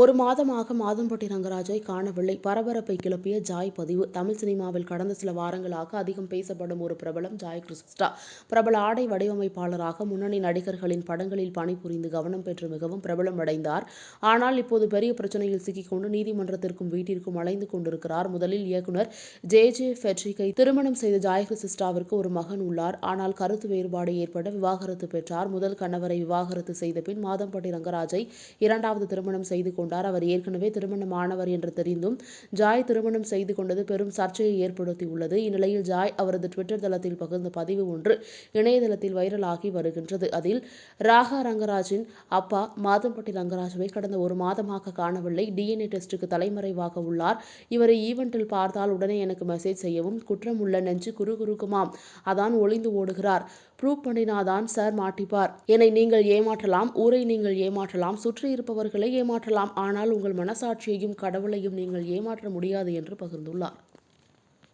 ஒரு மாதமாக மாதம்பட்டி ரங்கராஜை காணவில்லை. பரபரப்பை கிளப்பிய ஜாய் பதிவு. தமிழ் சினிமாவில் கடந்த சில வாரங்களாக அதிகம் பேசப்படும் ஒரு பிரபலம் ஜாய் கிறிஸ்டா. பிரபல ஆடை வடிவமைப்பாளராக முன்னணி நடிகர்களின் படங்களில் பணிபுரிந்து கவனம் பெற்று மிகவும் பிரபலம் அடைந்தார். ஆனால் இப்போது பெரிய பிரச்சனையில் சிக்கிக்கொண்டு நீதிமன்றத்திற்கும் வீட்டிற்கும் அலைந்து கொண்டிருக்கிறார். முதலில் இயக்குனர் ஜே ஜே ஃபெட்ரிகை திருமணம் செய்த ஜாய் கிறிஸ்டாவிற்கு ஒரு மகன் உள்ளார். ஆனால் கருத்து வேறுபாடு ஏற்பட விவாகரத்து பெற்றார். முதல் கணவரை விவாகரத்து செய்த பின் மாதம்பட்டி ரங்கராஜை இரண்டாவது திருமணம் செய்து கொண்டார். அவர் ஏற்கனவே திருமணமானவர் என்று தெரிந்தும் ஜாய் திருமணம் செய்து கொண்டது பெரும் சர்ச்சையை ஏற்படுத்தியுள்ளது. இந்நிலையில் ஜாய் அவரது ட்விட்டர் தளத்தில் பகிர்ந்த பதிவு ஒன்று இணையதளத்தில் வைரலாகி வருகின்றது. அதில் ராகா ரங்கராஜின் அப்பா மாதம்பட்டி ரங்கராஜுவை கடந்த ஒரு மாதமாக காணவில்லை. டிஎன்ஏ டெஸ்டுக்கு தலைமறைவாக உள்ளார். இவரை ஈவெண்டில் பார்த்தால் உடனே எனக்கு மெசேஜ் செய்யவும் குற்றம் உள்ள நெஞ்சு குறுகுறுக்குமாம். அதான் ஒளிந்து ஓடுகிறார். Prove பண்ணினாதான் sir மாட்டிப்பார். என்னை நீங்கள் ஏமாற்றலாம் ஊரை நீங்கள் ஏமாற்றலாம் சுற்றி இருப்பவர்களை ஏமாற்றலாம். ஆனால் உங்கள் மனசாட்சியையும் கடவுளையும் நீங்கள் ஏமாற்ற முடியாது என்று பகிர்ந்துள்ளார்.